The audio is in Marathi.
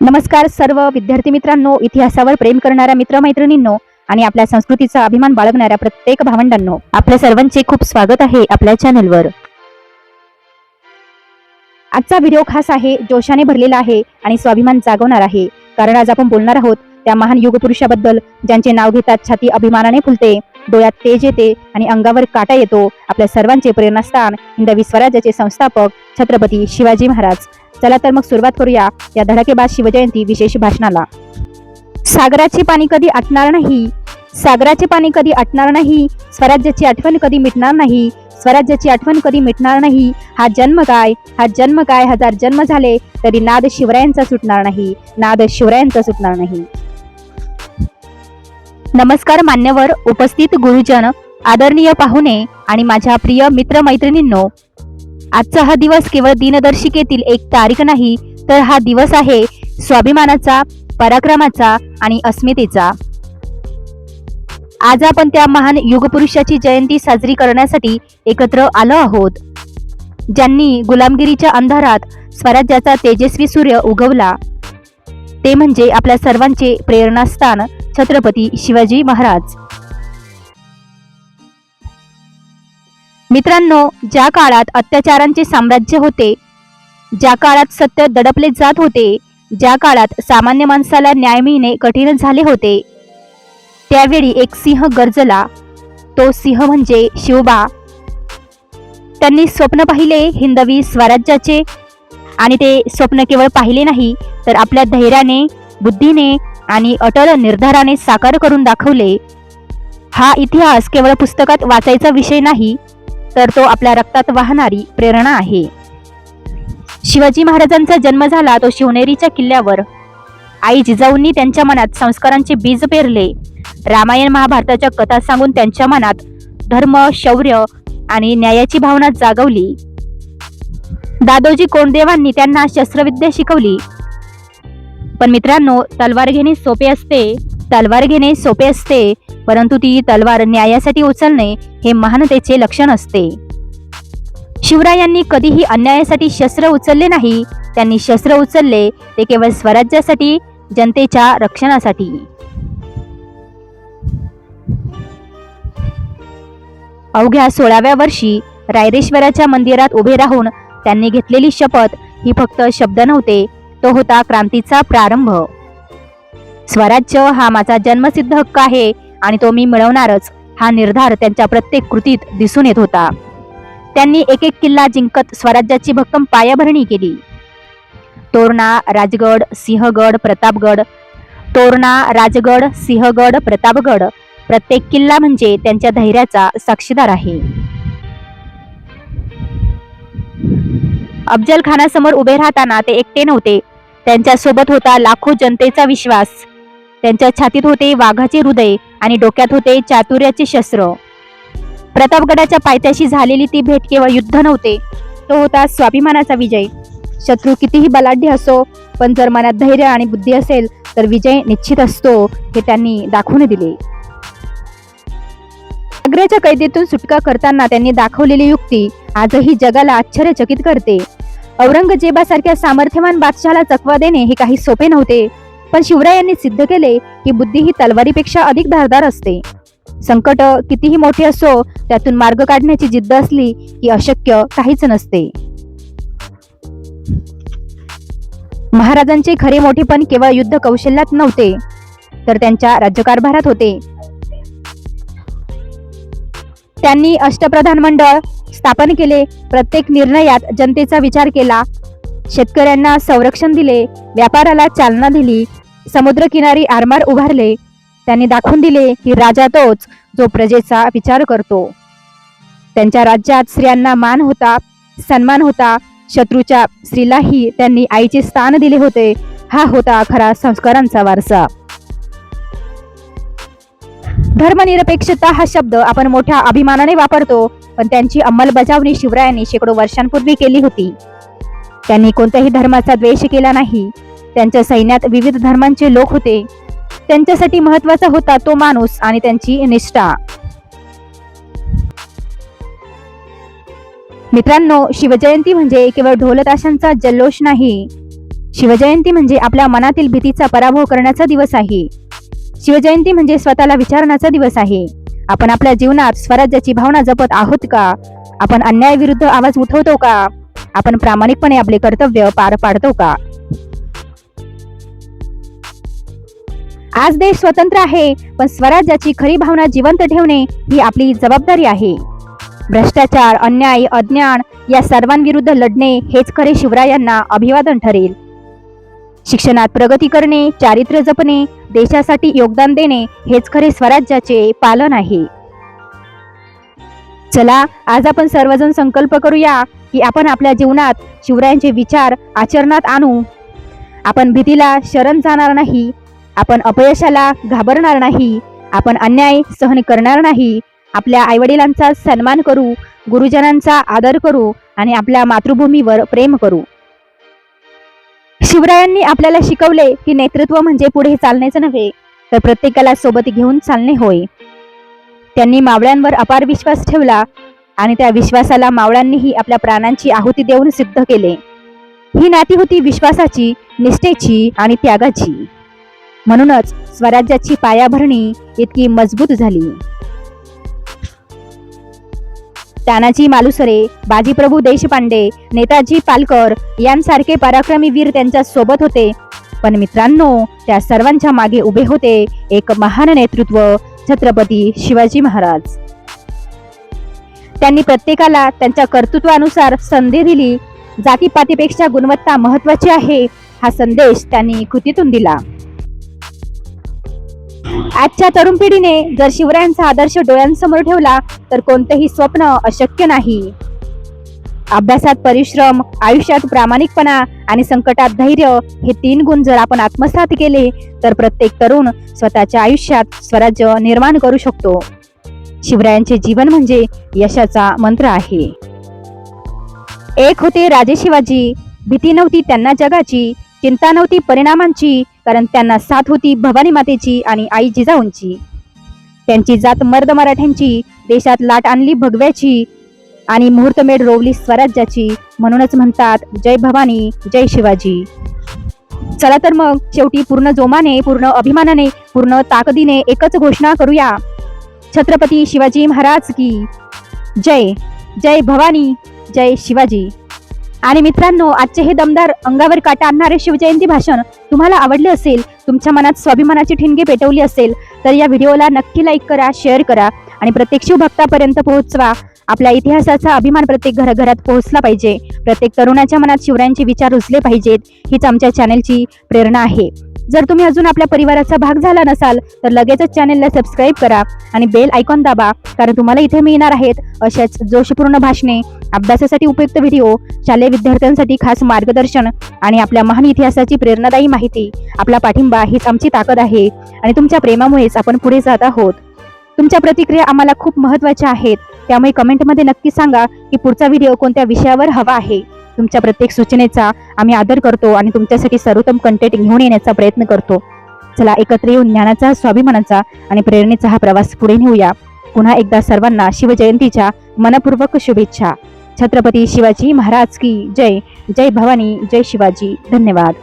नमस्कार सर्व विद्यार्थी मित्रांनो इतिहासावर प्रेम करणाऱ्या मित्रमैत्रिणींनो आणि आपल्या संस्कृतीचा अभिमान बाळगणाऱ्या प्रत्येक भावंडांनो आपल्या सर्वांचे खूप स्वागत आहे आपल्या चॅनलवर आजचा व्हिडिओ खास आहे जोशाने भरलेला आहे आणि स्वाभिमान जागवणार आहे. कारण आज आपण बोलणार आहोत त्या महान युगपुरुषाबद्दल ज्यांचे नाव घेतात छाती अभिमानाने फुलते डोळ्यात तेज येते आणि अंगावर काटा येतो आपल्या सर्वांचे प्रेरणास्थान हिंदवी स्वराज्याचे संस्थापक छत्रपती शिवाजी महाराज. चला तर मग सुरुवात करूया या धडाकेबाज शिवजयंती विशेष भाषणाला. सागराचे पाणी कधी आटणार नाही सागराचे पाणी कधी आटणार नाही स्वराज्याची आठवण कधी मिटणार नाही स्वराज्याची आठवण कधी मिटणार नाही हा जन्म काय हा जन्म काय हजार जन्म झाले तरी नाद शिवरायांचा सुटणार नाही नाद शिवरायांचा सुटणार नाही. नमस्कार मान्यवर उपस्थित गुरुजन आदरणीय पाहुणे आणि माझ्या प्रिय मित्र मैत्रिणींनो आजचा हा दिवस केवळ दिनदर्शिकेतील एक तारीख नाही तर हा दिवस आहे स्वाभिमानाचा पराक्रमाचा आणि अस्मितेचा. आज आपण त्या महान युगपुरुषाची जयंती साजरी करण्यासाठी एकत्र आलो आहोत. ज्यांनी गुलामगिरीच्या अंधारात स्वराज्याचा तेजस्वी सूर्य उगवला ते म्हणजे आपल्या सर्वांचे प्रेरणास्थान छत्रपती शिवाजी महाराज. मित्रांनो ज्या काळात अत्याचारांचे साम्राज्य होते ज्या काळात सत्य दडपले जात होते ज्या काळात सामान्य माणसाला न्याय मिळणे कठीण झाले होते त्यावेळी एक सिंह गरजला. तो सिंह म्हणजे शिवबा. त्यांनी स्वप्न पाहिले हिंदवी स्वराज्याचे आणि ते स्वप्न केवळ पाहिले नाही तर आपल्या धैर्याने बुद्धीने आणि अटल निर्धाराने साकार करून दाखवले. हा इतिहास केवळ पुस्तकात वाचायचा विषय नाही तर तो आपल्या रक्तात वाहणारी प्रेरणा आहे. शिवाजी महाराजांचा जन्म झाला तो शिवनेरीच्या किल्ल्यावर. आई जिजाऊंनी त्यांच्या मनात संस्कारांचे बीज पेरले. रामायण महाभारताच्या कथा सांगून त्यांच्या मनात धर्म शौर्य आणि न्यायाची भावना जागवली. दादोजी कोंडदेवांनी त्यांना शस्त्रविद्या शिकवली. पण मित्रांनो तलवार घेणे सोपे असते. तलवार घेणे सोपे असते परंतु ती तलवार न्यायासाठी उचलणे हे महानतेचे लक्षण असते. शिवरायांनी कधीही अन्यायासाठी शस्त्र उचलले नाही त्यांनी शस्त्र उचलले ते केवळ स्वराज्यासाठी जनतेच्या रक्षणासाठी. अवघ्या सोळाव्या वर्षी रायरेश्वराच्या मंदिरात उभे राहून त्यांनी घेतलेली शपथ ही फक्त शब्द नव्हते तो होता क्रांतीचा प्रारंभ. स्वराज्य हा माझा जन्मसिद्ध हक्क आहे आणि तो मी मिळवणारच. हा निर्धार त्यांच्या प्रत्येक कृतीत दिसून येत होता. त्यांनी एक एक किल्ला जिंकत स्वराज्याची भक्कम पायाभरणी केली. तोरणा राजगड सिंहगड प्रतापगड. तोरणा राजगड सिंहगड प्रतापगड. प्रत्येक किल्ला म्हणजे त्यांच्या धैर्याचा साक्षीदार आहे. अफजल खानासमोर उभे राहताना ते एकटे नव्हते. त्यांच्यासोबत होता लाखो जनतेचा विश्वास. त्यांच्या छातीत होते वाघाचे हृदय आणि डोक्यात होते चातुर्याचे शस्त्र. प्रतापगडाच्या पायथ्याशी झालेली ती भेट केवळ युद्ध नव्हते तो होता स्वाभिमानाचा विजय. शत्रू कितीही बलाढ्य असो पण जर मनात धैर्य आणि बुद्धी असेल तर विजय निश्चित असतो हे त्यांनी दाखवून दिले. आग्र्याच्या कैदेतून सुटका करताना त्यांनी दाखवलेली युक्ती आजही जगाला आश्चर्यचकित करते. औरंगजेबासारख्या सामर्थ्यवान बादशहाला चकवा देणे हे काही सोपे नव्हते पण शिवरायांनी सिद्ध केले की बुद्धी ही तलवारीपेक्षा अधिक धारदार असते. संकट कितीही मोठे असो त्यातून मार्ग काढण्याची जिद्द असली की अशक्य काहीच नसते. महाराजांचे खरे मोठेपण केवळ युद्ध कौशल्यात नव्हते तर त्यांच्या राज्यकारभारात होते. त्यांनी अष्टप्रधान मंडळ स्थापन केले प्रत्येक निर्णयात जनतेचा विचार केला. शेतकऱ्यांना संरक्षण दिले व्यापाराला चालना दिली समुद्रकिनारी आरमार उभारले. त्यांनी दाखवून दिले की राजा तोच जो प्रजेचा विचार करतो. त्यांच्या राज्यात स्त्रियांना मान होता सन्मान होता. शत्रूच्या स्त्रीलाही त्यांनी आईचे स्थान दिले होते. हा होता खरा संस्कारांचा वारसा. धर्मनिरपेक्षता हा शब्द आपण मोठ्या अभिमानाने वापरतो पण त्यांची अंमलबजावणी शिवरायांनी शेकडो वर्षांपूर्वी केली होती. त्यांनी कोणत्याही धर्माचा द्वेष केला नाही. त्यांच्या सैन्यात विविध धर्मांचे लोक होते. त्यांच्यासाठी महत्त्वाचा होता तो माणूस आणि त्यांची निष्ठा. मित्रांनो शिवजयंती म्हणजे केवळ ढोलताशांचा जल्लोष नाही. शिवजयंती म्हणजे आपल्या मनातील भीतीचा पराभव करण्याचा दिवस आहे. शिवजयंती म्हणजे स्वतःला विचारण्याचा दिवस आहे. आपण आपल्या जीवनात स्वराज्याची भावना जपत आहोत का? आपण अन्यायाविरुद्ध आवाज उठवतो का? आपण प्रामाणिकपणे आपले कर्तव्य पार पाडतो का? आज देश स्वतंत्र आहे पण स्वराज्याची खरी भावना जिवंत ठेवणे ही आपली जबाबदारी आहे. भ्रष्टाचार अन्याय अज्ञान या सर्वांविरुद्ध लढणे हेच खरे शिवरायांना अभिवादन ठरेल. शिक्षणात प्रगती करणे चारित्र्य जपणे देशासाठी योगदान देणे हेच खरे स्वराज्याचे पालन आहे. चला आज आपण सर्वजण संकल्प करूया की आपण आपल्या जीवनात शिवरायांचे विचार आचरणात आणू. आपण भीतीला शरण जाणार नाही आपण अपयशाला घाबरणार नाही आपण अन्याय सहन करणार नाही. आपल्या आईवडिलांचा सन्मान करू गुरुजनांचा आदर करू आणि आपल्या मातृभूमीवर प्रेम करू. शिवरायांनी आपल्याला शिकवले की नेतृत्व म्हणजे पुढे चालण्याचं नव्हे तर प्रत्येकाला सोबत घेऊन चालणे होय. त्यांनी मावळ्यांवर अपार विश्वास ठेवला आणि त्या विश्वासाला मावळ्यांनीही आपल्या प्राणांची आहुती देऊन सिद्ध केले. ही नाती होती विश्वासाची निष्ठेची आणि त्यागाची. म्हणूनच स्वराज्याची पायाभरणी इतकी मजबूत झाली. तानाजी मालुसरे बाजीप्रभू देशपांडे नेताजी पालकर यांसारखे पराक्रमी वीर त्यांच्यासोबत होते. पण मित्रांनो त्या सर्वांच्या मागे उभे होते एक महान नेतृत्व छत्रपती शिवाजी महाराज. त्यांनी प्रत्येकाला त्यांच्या कर्तृत्वानुसार संधी दिली. जातीपातीपेक्षा गुणवत्ता महत्वाची आहे हा संदेश त्यांनी कृतीतून दिला. आजच्या तरुण पिढीने जर शिवरायांचा आदर्श डोळ्यांसमोर ठेवला तर कोणतेही स्वप्न अशक्य नाही. अभ्यासात परिश्रम आयुष्यात प्रामाणिकपणा आणि संकटात धैर्य हे तीन गुण जर आपण आत्मसात केले तर प्रत्येक तरुण स्वतःच्या आयुष्यात स्वराज्य निर्माण करू शकतो. शिवरायांचे जीवन म्हणजे यशाचा मंत्र आहे. एक होते राजे शिवाजी भीती नव्हती त्यांना जगाची चिंता नव्हती परिणामांची कारण त्यांना साथ होती भवानी मातेची आणि आई जिजाऊंची. त्यांची जात मर्द मराठ्यांची देशात लाट आणली भगव्याची आणि मुहूर्तमेढ रोवली स्वराज्याची म्हणूनच म्हणतात जय भवानी जय शिवाजी. चला तर मग शेवटी पूर्ण जोमाने पूर्ण अभिमानाने पूर्ण ताकदीने एकच घोषणा करूया. छत्रपती शिवाजी महाराज की जय. जय भवानी जय शिवाजी. आणि मित्रांनो आजचे हे दमदार अंगावर काटा आणणारे शिवजयंती भाषण तुम्हाला आवडले असेल तुमच्या मनात स्वाभिमानाची ठिणगी पेटवली असेल तर या व्हिडिओला नक्की लाईक करा शेअर करा आणि प्रत्येक शिवभक्तापर्यंत पोहोचवा. आपल्या इतिहासाचा अभिमान प्रत्येक घराघरात पोहोचला पाहिजे. प्रत्येक तरुणाच्या मनात शिवरायांचे विचार रुजले पाहिजेत. हीच आमच्या चॅनलची प्रेरणा आहे. जर तुम्ही अजून आपल्या परिवाराचा भाग झाला नसाल तर लगेचच चॅनलला सबस्क्राईब करा आणि बेल आयकॉन दाबा कारण तुम्हाला इथे मिळणार आहेत अशाच जोशपूर्ण भाषणे अभ्यासासाठी उपयुक्त व्हिडिओ शालेय विद्यार्थ्यांसाठी खास मार्गदर्शन आणि आपल्या महान इतिहासाची प्रेरणादायी माहिती. आपला पाठिंबा हीच आमची ताकद आहे आणि तुमच्या प्रेमामुळेच आपण पुढे जात आहोत. तुमच्या प्रतिक्रिया आम्हाला खूप महत्त्वाच्या आहेत. त्यामुळे कमेंटमध्ये नक्की सांगा की पुढचा व्हिडिओ कोणत्या विषयावर हवा आहे. तुमच्या प्रत्येक सूचनेचा आम्ही आदर करतो आणि तुमच्यासाठी सर्वोत्तम कंटेंट घेऊन येण्याचा प्रयत्न करतो. चला एकत्र येऊन ज्ञानाचा स्वाभिमानाचा आणि प्रेरणेचा हा प्रवास पुढे नेऊया. पुन्हा एकदा सर्वांना शिवजयंतीच्या मनपूर्वक शुभेच्छा. छत्रपती शिवाजी महाराज की जय. जय भवानी जय शिवाजी. धन्यवाद.